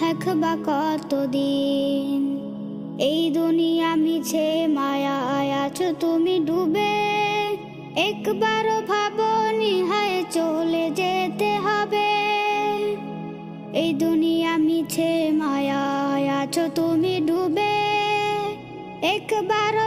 থাকবা কতদিন? এই দুনিয়া মিছে মায়া আছো তুমি ডুবে। একবারও ভাবনি হায় চলে যেতে হবে। এই দুনিয়া মিছে মায়া আছো তুমি ডুবে। একবারও